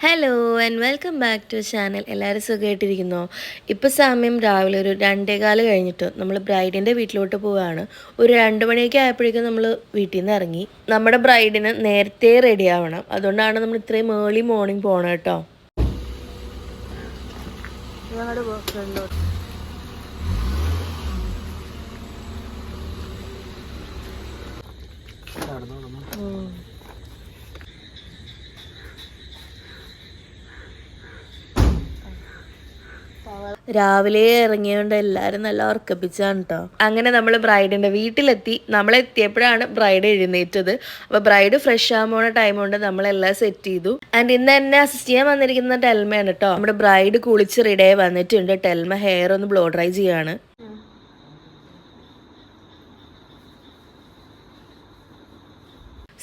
Hello and welcome back to channel എല്ലാവരും സുഖമായിട്ടിരിക്കുന്നോ? ഇപ്പോൾ സമയം രാവിലെ ഒരു രണ്ടേകാൽ കഴിഞ്ഞിട്ട് നമ്മൾ ബ്രൈഡിന്റെ വീട്ടിലോട്ട് പോവുകയാണ് ഒരു രണ്ട് മണിയൊക്കെ ആയപ്പോഴേക്കും നമ്മൾ വീട്ടിൽ നിന്ന് ഇറങ്ങി. നമ്മുടെ ബ്രൈഡിന് നേരത്തെ റെഡി ആവണം. അതുകൊണ്ടാണ് നമ്മൾ ഇത്രയും ഏർലി മോർണിംഗ് പോകണം കേട്ടോ. ഞങ്ങളുടെ രാവിലെ ഇറങ്ങിയോണ്ട് എല്ലാരും നല്ല ഉറക്കപ്പിച്ചാണ് കേട്ടോ അങ്ങനെ നമ്മൾ ബ്രൈഡിന്റെ വീട്ടിലെത്തി. നമ്മളെത്തിയപ്പോഴാണ് ബ്രൈഡ് എഴുന്നേറ്റത്. അപ്പൊ ബ്രൈഡ് ഫ്രഷ് ആകാൻ പോണ ടൈം കൊണ്ട് നമ്മളെല്ലാം സെറ്റ് ചെയ്തു. ആൻഡ് ഇന്ന് എന്നെ അസിസ്റ്റ് ചെയ്യാൻ വന്നിരിക്കുന്ന ടെൽമയാണ് കേട്ടോ നമ്മുടെ ബ്രൈഡ് കുളിച്ച് റെഡിയായി വന്നിട്ടുണ്ട്. ടെൽമ ഹെയർ ഒന്ന് ബ്ലോ ഡ്രൈ ചെയ്യാണ്.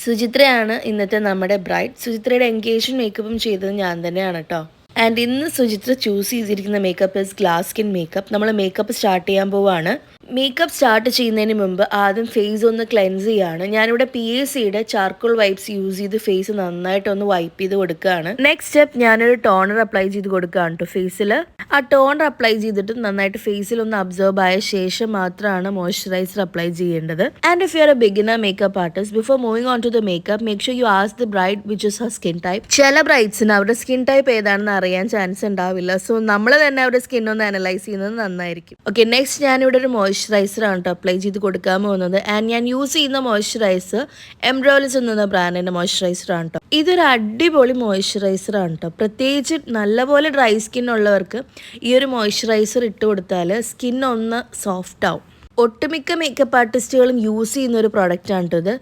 സുചിത്രയാണ് ഇന്നത്തെ നമ്മുടെ ബ്രൈഡ് സുചിത്രയുടെ എൻഗേജ്മെന്റ് മേക്കപ്പും ചെയ്തത് ഞാൻ തന്നെയാണ് കേട്ടോ ആൻഡ് ഇന്ന് സുചിത്ര ചൂസ് ചെയ്തിരിക്കുന്ന makeup is glass skin makeup നമ്മൾ മേക്കപ്പ് സ്റ്റാർട്ട് ചെയ്യാൻ പോവാണ്. മേക്കപ്പ് സ്റ്റാർട്ട് ചെയ്യുന്നതിന് മുമ്പ് ആദ്യം ഫേസ് ഒന്ന് ക്ലെൻസ് ചെയ്യാണ്. ഞാനിവിടെ പി എസ് സിയുടെ ചാർക്കോൾ വൈപ്സ് യൂസ് ചെയ്ത് ഫേസ് നന്നായിട്ട് ഒന്ന് വൈപ്പ് ചെയ്ത് കൊടുക്കുകയാണ്. നെക്സ്റ്റ് സ്റ്റെപ്പ് ഞാനൊരു ടോണർ അപ്ലൈ ചെയ്ത് കൊടുക്കുകയാണ് കേട്ടോ ഫേസിൽ ആ ടോണർ അപ്ലൈ ചെയ്തിട്ട് നന്നായിട്ട് ഫേസിൽ ഒന്ന് അബ്സോർബ് ആയ ശേഷം മാത്രമാണ് മോയ്സ്ചറൈസർ അപ്ലൈ ചെയ്യേണ്ടത്. And if you are a beginner makeup artist before moving on to the makeup make sure you ask the bride which is her skin type ചില ബ്രൈഡ്സിന് അവരുടെ സ്കിൻ ടൈപ്പ് ഏതാണെന്ന് അറിയാൻ ചാൻസ് ഉണ്ടാവില്ല. സോ നമ്മൾ തന്നെ അവരുടെ സ്കിൻ ഒന്ന് അനലൈസ് ചെയ്യുന്നത് നന്നായിരിക്കും. ഓക്കെ നെക്സ്റ്റ് ഞാനിവിടെ ഒരു മോയ്സ്ചറൈസർ ആണ് കേട്ടോ അപ്ലൈ ചെയ്ത് കൊടുക്കാൻ പോകുന്നത്. ആൻഡ് ഞാൻ യൂസ് ചെയ്യുന്ന മോയ്സ്ചറൈസർ എംബ്രോലിസ് എന്ന ബ്രാൻഡിന്റെ മോയ്സ്ചറൈസർ ആണ് കേട്ടോ ഇതൊരു അടിപൊളി മോയ്സ്ചറൈസർ ആണ് കേട്ടോ പ്രത്യേകിച്ച് നല്ലപോലെ ഡ്രൈ സ്കിൻ ഉള്ളവർക്ക് ഈ ഒരു മോയ്സ്ചറൈസർ ഇട്ട് കൊടുത്താൽ സ്കിൻ ഒന്ന് സോഫ്റ്റ് ആവും. ഒട്ടുമിക്ക മേക്കപ്പ് ആർട്ടിസ്റ്റുകളും യൂസ് ചെയ്യുന്ന ഒരു പ്രോഡക്റ്റ് ആണ് കേട്ടോ ഇത്.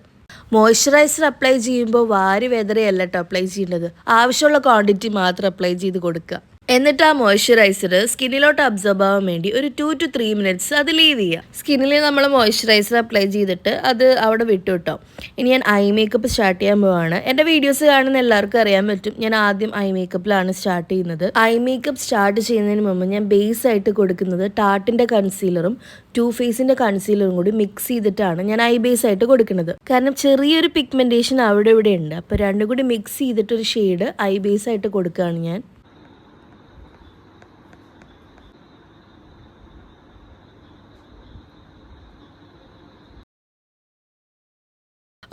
മോയ്സ്ചറൈസർ അപ്ലൈ ചെയ്യുമ്പോൾ വാരി വെതറിയല്ല കേട്ടോ അപ്ലൈ ചെയ്യേണ്ടത്. ആവശ്യമുള്ള ക്വാണ്ടിറ്റി മാത്രം അപ്ലൈ ചെയ്ത് കൊടുക്കുക. എന്നിട്ട് ആ മോയ്സ്ചറൈസർ സ്കിന്നിലോട്ട് അബ്സോർബ് ആവാൻ വേണ്ടി ഒരു ടു ടു ത്രീ മിനിറ്റ്സ് അത് ലീവ് ചെയ്യുക. സ്കിന്നിൽ നമ്മൾ മോയ്സ്ചറൈസർ അപ്ലൈ ചെയ്തിട്ട് അത് അവിടെ വിട്ടു കിട്ടും ഇനി ഞാൻ ഐ മേക്കപ്പ് സ്റ്റാർട്ട് ചെയ്യാൻ പോവാണ്. എന്റെ വീഡിയോസ് കാണുന്ന എല്ലാവർക്കും അറിയാൻ പറ്റും. ഞാൻ ആദ്യം ഐ മേക്കപ്പിലാണ് സ്റ്റാർട്ട് ചെയ്യുന്നത്. ഐ മേക്കപ്പ് സ്റ്റാർട്ട് ചെയ്യുന്നതിന് മുമ്പ് ഞാൻ ബേസ് ആയിട്ട് കൊടുക്കുന്നത് ടാട്ടിന്റെ കൺസീലറും ടു ഫേസിന്റെ കൺസീലറും കൂടി മിക്സ് ചെയ്തിട്ടാണ് ഞാൻ ഐ ബേസ് ആയിട്ട് കൊടുക്കുന്നത്. കാരണം ചെറിയൊരു പിഗ്മെന്റേഷൻ അവിടെ ഇവിടെ ഉണ്ട്. അപ്പോൾ രണ്ടും കൂടി മിക്സ് ചെയ്തിട്ടൊരു ഷെയ്ഡ് ഐ ബേസ് ആയിട്ട് കൊടുക്കുകയാണ് ഞാൻ.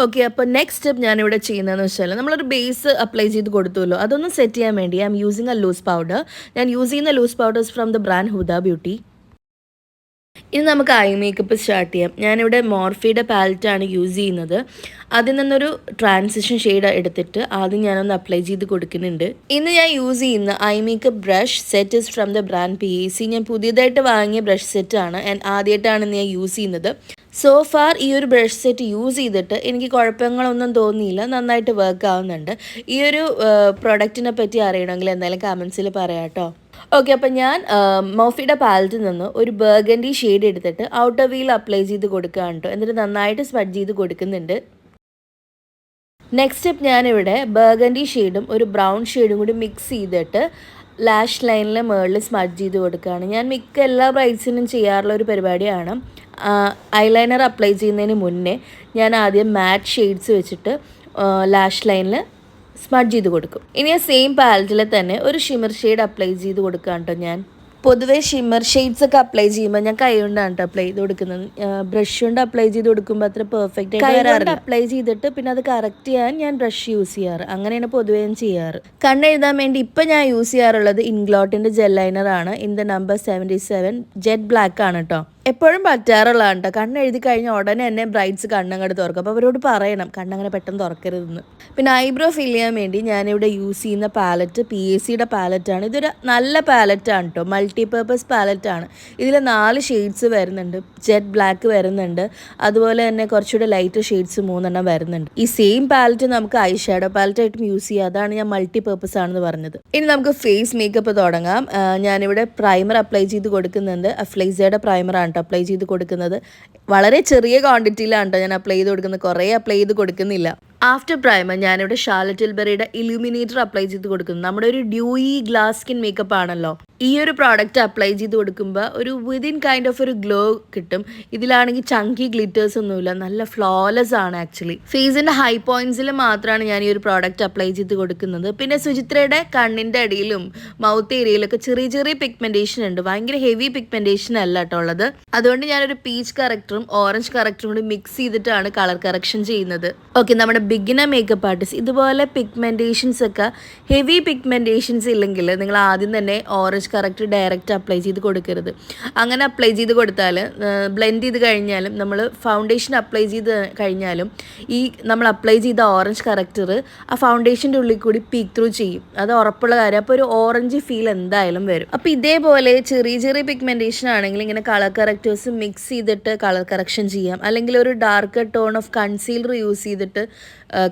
ഓക്കെ അപ്പോൾ നെക്സ്റ്റ് സ്റ്റെപ്പ് ഞാനിവിടെ ചെയ്യുന്നതെന്ന് വെച്ചാൽ നമ്മളൊരു ബേസ് അപ്ലൈ ചെയ്ത് കൊടുത്തുല്ലോ അതൊന്ന് സെറ്റ് ചെയ്യാൻ വേണ്ടി I am using a loose powder ഞാൻ യൂസ് ചെയ്യുന്ന loose powders from the brand Huda Beauty ഇനി നമുക്ക് ഐ മേക്കപ്പ് സ്റ്റാർട്ട് ചെയ്യാം. ഞാനിവിടെ മോർഫിയുടെ പാലറ്റാണ് യൂസ് ചെയ്യുന്നത്. അതിൽ നിന്നൊരു ട്രാൻസിഷൻ ഷെയ്ഡ് എടുത്തിട്ട് ആദ്യം ഞാനൊന്ന് അപ്ലൈ ചെയ്ത് കൊടുക്കുന്നുണ്ട്. ഇന്ന് ഞാൻ യൂസ് ചെയ്യുന്ന eye makeup brush set is from the brand P ഞാൻ പുതിയതായിട്ട് വാങ്ങിയ ബ്രഷ് സെറ്റാണ് ആൻഡ് ആദ്യമായിട്ടാണ് ഞാൻ യൂസ് ചെയ്യുന്നത്. സോ ഫാർ ഈ ഒരു ബ്രഷ് സെറ്റ് യൂസ് ചെയ്തിട്ട് എനിക്ക് കുഴപ്പങ്ങളൊന്നും തോന്നിയില്ല. നന്നായിട്ട് വർക്ക് ആവുന്നുണ്ട്. ഈ ഒരു പ്രൊഡക്റ്റിനെ പറ്റി അറിയണമെങ്കിൽ എന്തായാലും കമൻസിൽ പറയാട്ടോ ഓക്കെ അപ്പം ഞാൻ മോഫിയുടെ പാലത്തിൽ നിന്ന് ഒരു ബർഗൻഡി ഷെയ്ഡ് എടുത്തിട്ട് ഔട്ടർ വീൽ അപ്ലൈ ചെയ്ത് കൊടുക്കുകയാണ് കേട്ടോ എന്നിട്ട് നന്നായിട്ട് സ്പഡ് ചെയ്ത് കൊടുക്കുന്നുണ്ട്. നെക്സ്റ്റ് സ്റ്റെപ്പ് ഞാനിവിടെ ബർഗൻഡി ഷെയ്ഡും ഒരു ബ്രൗൺ ഷെയ്ഡും കൂടി മിക്സ് ചെയ്തിട്ട് ലാഷ് ലൈനിലെ മേളിൽ സ്മഡ് ചെയ്ത് കൊടുക്കുകയാണ്. ഞാൻ മിക്ക എല്ലാ ബ്രൈഡ്സിനും ചെയ്യാറുള്ള ഒരു പരിപാടിയാണ്. ഐലൈനർ അപ്ലൈ ചെയ്യുന്നതിന് മുന്നേ ഞാൻ ആദ്യം മാറ്റ് ഷെയ്ഡ്സ് വെച്ചിട്ട് ലാഷ് ലൈനിൽ സ്മഡ് ചെയ്ത് കൊടുക്കും. ഇനി ആ സെയിം പാലറ്റിൽ തന്നെ ഒരു ഷിമർ ഷെയ്ഡ് അപ്ലൈ ചെയ്ത് കൊടുക്കാം കേട്ടോ ഞാൻ. പൊതുവേ ഷിമ്മർ ഷെയ്ഡ്സ് ഒക്കെ അപ്ലൈ ചെയ്യുമ്പോൾ ഞാൻ കൈ കൊണ്ടാണ് കേട്ടോ അപ്ലൈ ചെയ്ത് കൊടുക്കുന്നത്. ബ്രഷ് കൊണ്ട് അപ്ലൈ ചെയ്ത് കൊടുക്കുമ്പോൾ അത്ര പെർഫെക്റ്റ് ആയിട്ട് വരാറില്ല. അപ്ലൈ ചെയ്തിട്ട് പിന്നെ അത് കറക്റ്റ് ചെയ്യാൻ ഞാൻ ബ്രഷ് യൂസ് ചെയ്യാറ്. അങ്ങനെയാണ് പൊതുവേ ഞാൻ ചെയ്യാറ്. കണ്ണെഴുതാൻ വേണ്ടി ഇപ്പം ഞാൻ യൂസ് ചെയ്യാറുള്ളത് ഇൻഗ്ലോട്ടിന്റെ ജെൽ ലൈനർ ആണ്. In the number seventy seven jet black ആണ് കേട്ടോ എപ്പോഴും പറ്റാറുള്ളതാണ് കേട്ടോ കണ്ണ് എഴുതി കഴിഞ്ഞ ഉടനെ തന്നെ ബ്രൈറ്റ്സ് കണ്ണങ്ങോട്ട് തുറക്കും. അപ്പോൾ അവരോട് പറയണം കണ്ണങ്ങനെ പെട്ടെന്ന് തുറക്കരുതെന്ന്. പിന്നെ ഐബ്രോ ഫിൽ ചെയ്യാൻ വേണ്ടി ഞാനിവിടെ യൂസ് ചെയ്യുന്ന പാലറ്റ് പി എ സിയുടെ പാലറ്റാണ്. ഇതൊരു നല്ല പാലറ്റാണ് കേട്ടോ മൾട്ടി പേർപ്പസ് പാലറ്റാണ്. ഇതിൽ നാല് ഷെയ്ഡ്സ് വരുന്നുണ്ട്. ജെറ്റ് ബ്ലാക്ക് വരുന്നുണ്ട്. അതുപോലെ തന്നെ കുറച്ചുകൂടെ ലൈറ്റ് ഷെയ്ഡ്സ് മൂന്നെണ്ണം വരുന്നുണ്ട്. ഈ സെയിം പാലറ്റ് നമുക്ക് ഐ ഷാഡോ പാലറ്റായിട്ടും യൂസ് ചെയ്യുക അതാണ് ഞാൻ മൾട്ടി പേർപ്പസ് ആണെന്ന് പറഞ്ഞത്. ഇനി നമുക്ക് ഫേസ് മേക്കപ്പ് തുടങ്ങാം. ഞാനിവിടെ പ്രൈമർ അപ്ലൈ ചെയ്ത് കൊടുക്കുന്നുണ്ട്. അഫ്ലൈസയുടെ പ്രൈമറാണ്. കേട്ടോ അപ്ലൈ ചെയ്ത് കൊടുക്കുന്നത്. വളരെ ചെറിയ ക്വാണ്ടിറ്റിയിലാണ് കേട്ടോ ഞാൻ അപ്ലൈ ചെയ്ത് കൊടുക്കുന്നത്. കുറേ അപ്ലൈ ചെയ്ത് കൊടുക്കുന്നില്ല. ആഫ്റ്റർ പ്രൈമർ ഞാനിവിടെ ഷാർലറ്റ് ടിൽബറിയുടെ ഇലുമിനേറ്റർ അപ്ലൈ ചെയ്ത് കൊടുക്കുന്നു. നമ്മുടെ ഒരു ഡ്യൂയി ഗ്ലാസ് സ്കിൻ മേക്കപ്പ് ആണല്ലോ. ഈ ഒരു പ്രോഡക്റ്റ് അപ്ലൈ ചെയ്ത് കൊടുക്കുമ്പോൾ ഒരു വിതിൻ കൈൻഡ് ഓഫ് ഒരു ഗ്ലോ കിട്ടും. ഇതിലാണെങ്കിൽ ചങ്കി ഗ്ലിറ്റേഴ്സ് ഒന്നുമില്ല. നല്ല ഫ്ലോലെസ് ആണ് ആക്ച്വലി ഫേസിന്റെ ഹൈ പോയിന്റ്സിൽ മാത്രമാണ് ഞാൻ ഈ ഒരു പ്രോഡക്റ്റ് അപ്ലൈ ചെയ്ത് കൊടുക്കുന്നത്. പിന്നെ സുചിത്രയുടെ കണ്ണിന്റെ അടിയിലും മൗത്ത് ഏരിയയിലൊക്കെ ചെറിയ ചെറിയ പിഗ്മെന്റേഷൻ ഉണ്ട്. ഭയങ്കര ഹെവി പിഗ്മെന്റേഷൻ അല്ല കേട്ടോ ഉള്ളത്. അതുകൊണ്ട് ഞാനൊരു പീച്ച് കറക്ടറും ഓറഞ്ച് കറക്ടറും കൂടി മിക്സ് ചെയ്തിട്ടാണ് കളർ കറക്ഷൻ ചെയ്യുന്നത്. ഓക്കെ നമ്മുടെ ബിഗിനർ മേക്കപ്പ് ആർട്ടിസ്റ്റ് ഇതുപോലെ പിഗ്മെന്റേഷൻസ് ഒക്കെ ഹെവി പിഗ്മെന്റേഷൻസ് ഇല്ലെങ്കിൽ നിങ്ങൾ ആദ്യം തന്നെ ഓറഞ്ച് കറക്റ്റ് ഡയറക്റ്റ് അപ്ലൈ ചെയ്ത് കൊടുക്കരുത്. അങ്ങനെ അപ്ലൈ ചെയ്ത് കൊടുത്താൽ ബ്ലെൻഡ് ചെയ്ത് കഴിഞ്ഞാലും നമ്മൾ ഫൗണ്ടേഷൻ അപ്ലൈ ചെയ്ത് കഴിഞ്ഞാലും ഈ നമ്മൾ അപ്ലൈ ചെയ്ത ഓറഞ്ച് കറക്റ്റർ ആ ഫൗണ്ടേഷന്റെ ഉള്ളിൽ കൂടി പീക്ക് ത്രൂ ചെയ്യും. അത് ഉറപ്പുള്ള കാര്യം. അപ്പോൾ ഒരു ഓറഞ്ച് ഫീൽ എന്തായാലും വരും. അപ്പോൾ ഇതേപോലെ ചെറിയ ചെറിയ പിഗ്മെന്റേഷൻ ആണെങ്കിൽ ഇങ്ങനെ കളർ കറക്റ്റേഴ്സ് മിക്സ് ചെയ്തിട്ട് കളർ കറക്ഷൻ ചെയ്യാം. അല്ലെങ്കിൽ ഒരു dark tone of concealer use ചെയ്തിട്ട്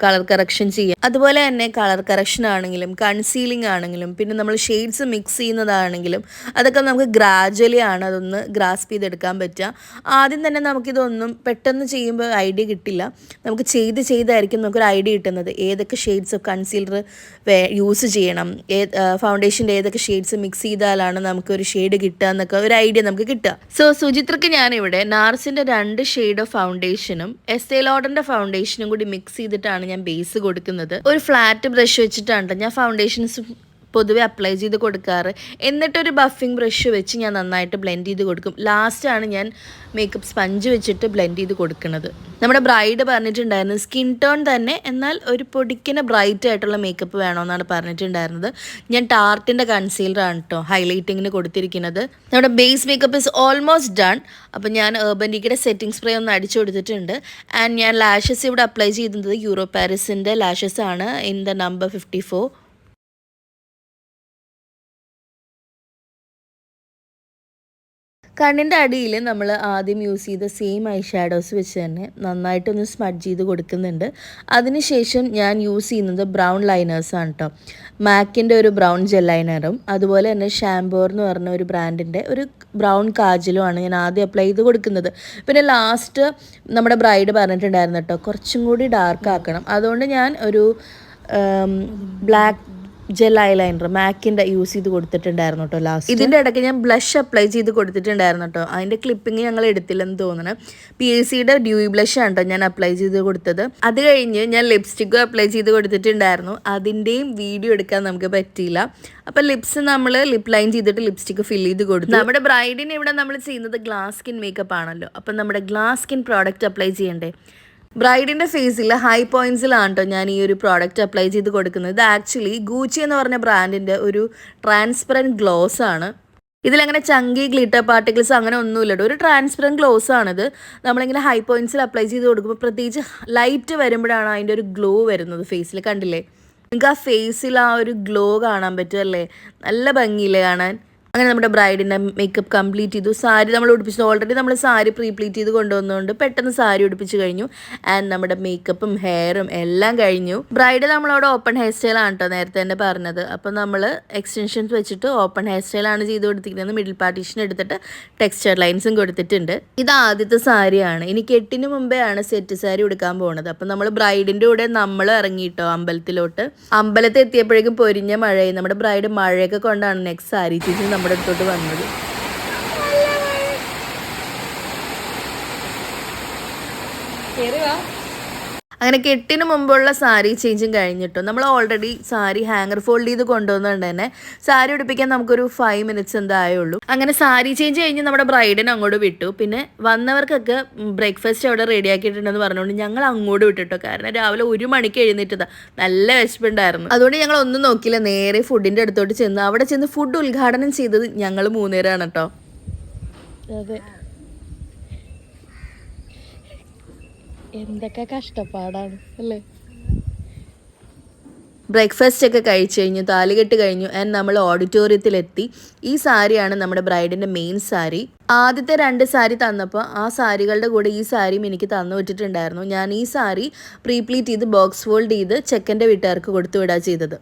കളർ കറക്ഷൻ ചെയ്യാം. അതുപോലെ തന്നെ കളർ കറക്ഷൻ ആണെങ്കിലും കൺസീലിംഗ് ആണെങ്കിലും പിന്നെ നമ്മൾ ഷെയ്ഡ്സ് മിക്സ് ചെയ്യുന്നതാണെങ്കിലും അതൊക്കെ നമുക്ക് ഗ്രാജ്വലി ആണ് അതൊന്ന് ഗ്രാസ്പ് ചെയ്തെടുക്കാൻ പറ്റുക. ആദ്യം തന്നെ നമുക്കിതൊന്നും പെട്ടെന്ന് ചെയ്യുമ്പോൾ ഐഡിയ കിട്ടില്ല. നമുക്ക് ചെയ്ത് ചെയ്തായിരിക്കും നമുക്കൊരു ഐഡിയ കിട്ടുന്നത്. ഏതൊക്കെ ഷെയ്ഡ്സ് ഓഫ് കൺസീലർ യൂസ് ചെയ്യണം? ഏത് ഫൗണ്ടേഷന്റെ ഏതൊക്കെ ഷെയ്ഡ്സ് മിക്സ് ചെയ്താലാണ് നമുക്ക് ഒരു ഷെയ്ഡ് കിട്ടുക എന്നൊക്കെ ഒരു ഐഡിയ നമുക്ക് കിട്ടുക. സോ സുചിത്രക്ക് ഞാനിവിടെ നാർസിന്റെ രണ്ട് ഷെയ്ഡ് ഓഫ് ഫൗണ്ടേഷനും എസ് എ ലോഡറിന്റെ ഫൗണ്ടേഷനും കൂടി മിക്സ് ചെയ്തിട്ടാണ് ഞാൻ ബേസ് കൊടുക്കുന്നത്. ഒരു ഫ്ലാറ്റ് ബ്രഷ് വെച്ചിട്ടാണ് ഞാൻ ഫൗണ്ടേഷൻസ് പൊതുവെ അപ്ലൈ ചെയ്ത് കൊടുക്കാറ്. എന്നിട്ടൊരു ബഫിംഗ് ബ്രഷ് വെച്ച് ഞാൻ നന്നായിട്ട് ബ്ലെൻഡ് ചെയ്ത് കൊടുക്കും. ലാസ്റ്റാണ് ഞാൻ മേക്കപ്പ് സ്പഞ്ച് വെച്ചിട്ട് ബ്ലെൻഡ് ചെയ്ത് കൊടുക്കുന്നത്. നമ്മുടെ ബ്രൈഡ് പറഞ്ഞിട്ടുണ്ടായിരുന്നു സ്കിൻ ടോൺ തന്നെ എന്നാൽ ഒരു പൊടിക്കുന്ന ബ്രൈറ്റ് ആയിട്ടുള്ള മേക്കപ്പ് വേണമെന്നാണ് പറഞ്ഞിട്ടുണ്ടായിരുന്നത്. ഞാൻ ടാർട്ടിന്റെ കൺസീലറാണ് കേട്ടോ ഹൈലൈറ്റിങ്ങിന് കൊടുത്തിരിക്കുന്നത്. നമ്മുടെ base makeup is almost done അപ്പോൾ ഞാൻ ഏർബൻ ഡിക്കിയുടെ സെറ്റിംഗ് സ്പ്രേ ഒന്ന് അടിച്ചു കൊടുത്തിട്ടുണ്ട്. ആൻഡ് ഞാൻ ലാഷസ് ഇവിടെ അപ്ലൈ ചെയ്യുന്നത് യൂറോ പാരിസിന്റെ ലാഷസ് ആണ്. In the number fifty four കണ്ണിന്റെ അടിയിൽ നമ്മൾ ആദ്യം യൂസ് ചെയ്ത സെയിം ഐ ഷാഡോസ് വെച്ച് തന്നെ നന്നായിട്ടൊന്ന് സ്മഡ്ജ് ചെയ്ത് കൊടുക്കുന്നുണ്ട്. അതിനുശേഷം ഞാൻ യൂസ് ചെയ്യുന്നത് ബ്രൗൺ ലൈനേഴ്സാണ് കേട്ടോ മാക്കിന്റെ ഒരു ബ്രൗൺ ജെൽ ലൈനറും അതുപോലെ തന്നെ ഷാംബോർ എന്ന് പറഞ്ഞ ഒരു ബ്രാൻഡിന്റെ ഒരു ബ്രൗൺ കാജലുമാണ് ഞാൻ ആദ്യം അപ്ലൈ ചെയ്ത് കൊടുക്കുന്നത്. പിന്നെ ലാസ്റ്റ് നമ്മുടെ ബ്രൈഡ് പറഞ്ഞിട്ടുണ്ടായിരുന്നു കേട്ടോ കുറച്ചും കൂടി ഡാർക്ക് ആക്കണം. അതുകൊണ്ട് ഞാൻ ഒരു ബ്ലാക്ക് ജെൽ ലൈനർ മാക്കിന്റെ യൂസ് ചെയ്ത് കൊടുത്തിട്ടുണ്ടായിരുന്നു കേട്ടോ ലാസ്റ്റ് ഇതിന്റെ ഇടയ്ക്ക് ഞാൻ ബ്ലഷ് അപ്ലൈ ചെയ്ത് കൊടുത്തിട്ടുണ്ടായിരുന്നു കേട്ടോ അതിന്റെ ക്ലിപ്പിംഗ് ഞങ്ങൾ എടുത്തില്ലെന്ന് തോന്നുന്നു പി എസ് സിയുടെ ഡ്യൂയി ബ്ലഷ് ആണ് കേട്ടോ ഞാൻ അപ്ലൈ ചെയ്ത് കൊടുത്തത്. അത് കഴിഞ്ഞ് ഞാൻ ലിപ്സ്റ്റിക്കും അപ്ലൈ ചെയ്ത് കൊടുത്തിട്ടുണ്ടായിരുന്നു. അതിന്റെയും വീഡിയോ എടുക്കാൻ നമുക്ക് പറ്റിയില്ല. അപ്പം ലിപ്സ് നമ്മൾ ലിപ് ലൈൻ ചെയ്തിട്ട് ലിപ്സ്റ്റിക്ക് ഫിൽ ചെയ്ത് കൊടുത്തു. നമ്മുടെ ബ്രൈഡിന് ഇവിടെ നമ്മൾ ചെയ്യുന്നത് ഗ്ലാസ് സ്കിൻ മേക്കപ്പ് ആണല്ലോ. അപ്പം നമ്മുടെ ഗ്ലാസ് സ്കിൻ പ്രോഡക്റ്റ് അപ്ലൈ ചെയ്യണ്ടേ? ബ്രൈഡിന്റെ ഫേസിൽ ഹൈ പോയിന്റ്സിലാണ് കേട്ടോ ഞാൻ ഈ ഒരു പ്രോഡക്റ്റ് അപ്ലൈ ചെയ്ത് കൊടുക്കുന്നത്. ഇത് ആക്ച്വലി ഗൂച്ചി എന്ന് പറഞ്ഞ ബ്രാൻഡിന്റെ ഒരു ട്രാൻസ്പെറന്റ് ഗ്ലോസ് ആണ്. ഇതിലങ്ങനെ ചങ്കി ഗ്ലിറ്റർ പാർട്ടിക്കിൾസ് അങ്ങനെ ഒന്നുമില്ല ഒരു ട്രാൻസ്പെറന്റ് ഗ്ലോസ് ആണിത്. നമ്മളിങ്ങനെ ഹൈ പോയിന്റ്സിൽ അപ്ലൈ ചെയ്ത് കൊടുക്കുമ്പോൾ പ്രത്യേകിച്ച് ലൈറ്റ് വരുമ്പോഴാണ് അതിന്റെ ഒരു ഗ്ലോ വരുന്നത് ഫേസിൽ കണ്ടില്ലേ? നിങ്ങൾക്ക് ആ ഫേസിൽ ആ ഒരു ഗ്ലോ കാണാൻ പറ്റുമല്ലേ നല്ല ഭംഗിയില്ലേ കാണാൻ. അങ്ങനെ നമ്മുടെ ബ്രൈഡിന്റെ മേക്കപ്പ് കംപ്ലീറ്റ് ചെയ്തു. സാരി നമ്മൾ ഉടുപ്പിച്ചു ഓൾറെഡി നമ്മൾ സാരി പ്രീ പ്ലീറ്റ് ചെയ്ത് കൊണ്ടുവന്നുകൊണ്ട് പെട്ടെന്ന് സാരി ഉടുപ്പിച്ച് കഴിഞ്ഞു. ആൻഡ് നമ്മുടെ മേക്കപ്പും ഹെയറും എല്ലാം കഴിഞ്ഞു. ബ്രൈഡ് നമ്മളവിടെ ഓപ്പൺ ഹെയർ സ്റ്റൈലാണ് കേട്ടോ നേരത്തെ തന്നെ പറഞ്ഞത്. അപ്പോൾ നമ്മൾ എക്സ്റ്റൻഷൻസ് വെച്ചിട്ട് ഓപ്പൺ ഹെയർ സ്റ്റൈൽ ആണ് ചെയ്ത് കൊടുത്തിരിക്കുന്നത്. മിഡിൽ പാർട്ടീഷൻ എടുത്തിട്ട് ടെക്സ്ചർ ലൈൻസും കൊടുത്തിട്ടുണ്ട്. ഇത് ആദ്യത്തെ സാരിയാണ്. ഇനി കെട്ടിന് മുമ്പേ ആണ് സെറ്റ് സാരി ഉടുക്കാൻ പോകുന്നത് അപ്പം നമ്മൾ ബ്രൈഡിന്റെ കൂടെ നമ്മൾ ഇറങ്ങിയിട്ടോ അമ്പലത്തിലോട്ട്. അമ്പലത്തിൽ എത്തിയപ്പോഴേക്കും പൊരിഞ്ഞ മഴയും നമ്മുടെ ബ്രൈഡ് മഴയൊക്കെ കൊണ്ടാണ് നെക്സ്റ്റ് സാരി ചേച്ചി നമ്മുടെ അടുത്തോട്ട് വന്നത്. അങ്ങനെ കെട്ടിന് മുമ്പുള്ള സാരി ചേഞ്ചും കഴിഞ്ഞിട്ടും നമ്മൾ ഓൾറെഡി സാരി ഹാങ്ങർ ഫോൾഡ് ചെയ്ത് കൊണ്ടുവന്നുകൊണ്ട് തന്നെ സാരി ഉടുപ്പിക്കാൻ നമുക്കൊരു ഫൈവ് മിനിറ്റ്സ് എന്തായുള്ളൂ അങ്ങനെ സാരി ചേഞ്ച് കഴിഞ്ഞ് നമ്മുടെ ബ്രൈഡിനെ അങ്ങോട്ട് വിട്ടു. പിന്നെ വന്നവർക്കൊക്കെ ബ്രേക്ക്ഫാസ്റ്റ് അവിടെ റെഡി ആക്കിയിട്ടുണ്ടെന്ന് പറഞ്ഞുകൊണ്ട് ഞങ്ങൾ അങ്ങോട്ട് വിട്ടിട്ടോ. കാരണം രാവിലെ ഒരു മണിക്ക് എഴുന്നേറ്റതാ. നല്ല വിശപ്പുണ്ടായിരുന്നു. അതുകൊണ്ട് ഞങ്ങൾ ഒന്നും നോക്കിയില്ല. നേരെ ഫുഡിന്റെ അടുത്തോട്ട് ചെന്ന്. അവിടെ ചെന്ന് ഫുഡ് ഉദ്ഘാടനം ചെയ്തത് ഞങ്ങൾ മൂന്നുപേരാണ് കേട്ടോ. അതെ. എന്തൊക്കെ കഷ്ടപ്പാടാണ് അല്ലേ? ബ്രേക്ക്ഫാസ്റ്റ് ഒക്കെ കഴിച്ചു കഴിഞ്ഞു താലികെട്ട് കഴിഞ്ഞു ആൻഡ് നമ്മൾ ഓഡിറ്റോറിയത്തിലെത്തി ഈ സാരിയാണ് നമ്മുടെ ബ്രൈഡിന്റെ മെയിൻ സാരി. ആദ്യത്തെ രണ്ട് സാരി തന്നപ്പോൾ ആ സാരികളുടെ കൂടെ ഈ സാരിയും എനിക്ക് തന്നു വിട്ടിട്ടുണ്ടായിരുന്നു. ഞാൻ ഈ സാരി പ്രീപ്ലീറ്റ് ചെയ്ത് ബോക്സ് ഫോൾഡ് ചെയ്ത് ചെക്കന്റെ വീട്ടുകാർക്ക് കൊടുത്തു വിടുക ചെയ്തത്.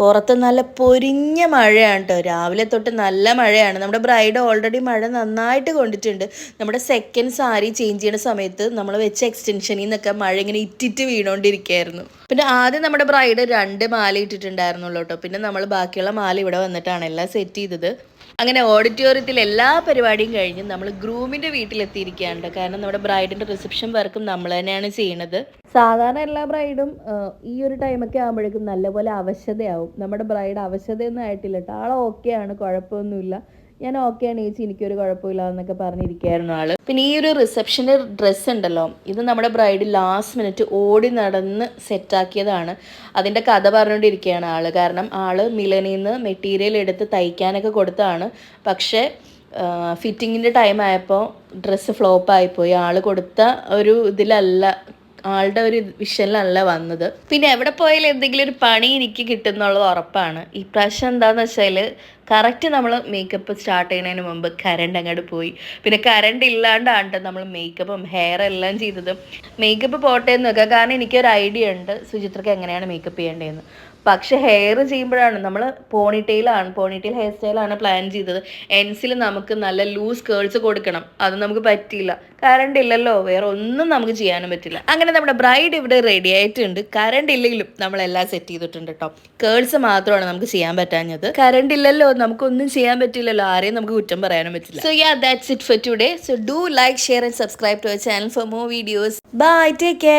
പുറത്ത് നല്ല പൊരിഞ്ഞ മഴയാണ് കേട്ടോ രാവിലെ തൊട്ട് നല്ല മഴയാണ്. നമ്മുടെ ബ്രൈഡ് ഓൾറെഡി മഴ നന്നായിട്ട് കൊണ്ടിട്ടുണ്ട്. നമ്മുടെ സെക്കൻഡ് സാരി ചേഞ്ച് ചെയ്യുന്ന സമയത്ത് നമ്മൾ വെച്ച എക്സ്റ്റൻഷനിൽ നിന്നൊക്കെ മഴ ഇങ്ങനെ ഇറ്റിറ്റ് വീണോണ്ടിരിക്കുകയായിരുന്നു പിന്നെ ആദ്യം നമ്മുടെ ബ്രൈഡ് രണ്ട് മാല ഇട്ടിട്ടുണ്ടായിരുന്നുള്ളൂ കേട്ടോ പിന്നെ നമ്മൾ ബാക്കിയുള്ള മാല ഇവിടെ വന്നിട്ടാണ് എല്ലാം സെറ്റ് ചെയ്തത്. അങ്ങനെ ഓഡിറ്റോറിയത്തിൽ എല്ലാ പരിപാടിയും കഴിഞ്ഞ് നമ്മൾ ഗ്രൂമിന്റെ വീട്ടിലെത്തിയിരിക്കുകയാണ് ട്ടോ. കാരണം നമ്മുടെ ബ്രൈഡിന്റെ റിസപ്ഷൻ വർക്കും നമ്മൾ തന്നെയാണ് ചെയ്യുന്നത് സാധാരണ എല്ലാ ബ്രൈഡും ഈ ഒരു ടൈമൊക്കെ ആകുമ്പോഴേക്കും നല്ലപോലെ അവശതയാവും. നമ്മുടെ ബ്രൈഡ് അവശതയൊന്നും ആയിട്ടില്ല കേട്ടോ. ഓക്കെ ഓക്കെയാണ് കുഴപ്പമൊന്നുമില്ല. ഞാൻ ഓക്കെ ആണ് ചേച്ചി എനിക്കൊരു കുഴപ്പമില്ല എന്നൊക്കെ പറഞ്ഞിരിക്കുകയായിരുന്നു ആൾ. പിന്നെ ഈ ഒരു റിസപ്ഷന്റെ ഡ്രസ്സ് ഉണ്ടല്ലോ ഇത് നമ്മുടെ ബ്രൈഡ് ലാസ്റ്റ് മിനിറ്റ് ഓടി നടന്ന് സെറ്റാക്കിയതാണ് അതിന്റെ കഥ പറഞ്ഞുകൊണ്ടിരിക്കുകയാണ് ആൾ. കാരണം ആൾ മിലനിൽ നിന്ന് മെറ്റീരിയൽ എടുത്ത് തയ്ക്കാനൊക്കെ കൊടുത്താണ് പക്ഷേ ഫിറ്റിങ്ങിന്റെ ടൈം ആയപ്പോൾ ഡ്രസ്സ് ഫ്ലോപ്പായിപ്പോയി ആൾ കൊടുത്ത ഒരു ഇതിലല്ല ആളുടെ ഒരു വിഷനിലല്ല വന്നത്. പിന്നെ എവിടെ പോയാലും എന്തെങ്കിലും ഒരു പണി എനിക്ക് കിട്ടുന്നുള്ളത് ഉറപ്പാണ്. ഈ പ്രാവശ്യം എന്താന്ന് വെച്ചാൽ കറക്റ്റ് നമ്മൾ മേക്കപ്പ് സ്റ്റാർട്ട് ചെയ്യുന്നതിന് മുമ്പ് കറണ്ട് അങ്ങോട്ട് പോയി. പിന്നെ കറണ്ട് ഇല്ലാണ്ടാണ് നമ്മൾ മേക്കപ്പും ഹെയർ എല്ലാം ചെയ്തത്. മേക്കപ്പ് പോട്ടെ എന്ന് വെക്കുക കാരണം എനിക്കൊരു ഐഡിയ ഉണ്ട്. സുചിത്രക്ക് എങ്ങനെയാണ് മേക്കപ്പ് ചെയ്യേണ്ടതെന്ന്. പക്ഷെ ഹെയർ ചെയ്യുമ്പോഴാണ് നമ്മൾ പോണിറ്റെയിലാണ് പോണിറ്റെയിൽ ഹെയർ സ്റ്റൈലാണ് പ്ലാൻ ചെയ്തത്. എൻസിൽ നമുക്ക് നല്ല ലൂസ് കേൾസ് കൊടുക്കണം. അത് നമുക്ക് പറ്റിയില്ല. കറണ്ട് ഇല്ലല്ലോ. വേറെ ഒന്നും നമുക്ക് ചെയ്യാനും പറ്റില്ല. അങ്ങനെ നമ്മുടെ ബ്രൈഡ് ഇവിടെ റെഡി ആയിട്ടുണ്ട്. കറണ്ട് ഇല്ലെങ്കിലും നമ്മളെല്ലാം സെറ്റ് ചെയ്തിട്ടുണ്ട് കേട്ടോ കേൾസ് മാത്രമാണ് നമുക്ക് ചെയ്യാൻ പറ്റാഞ്ഞത്. കറണ്ട് ഇല്ലല്ലോ. നമുക്കൊന്നും ചെയ്യാൻ പറ്റില്ലല്ലോ ആരെയും നമുക്ക് കുറ്റം പറയാനും പറ്റില്ല. So yeah that's it for today so do like share and subscribe to our channel for more videos bye take care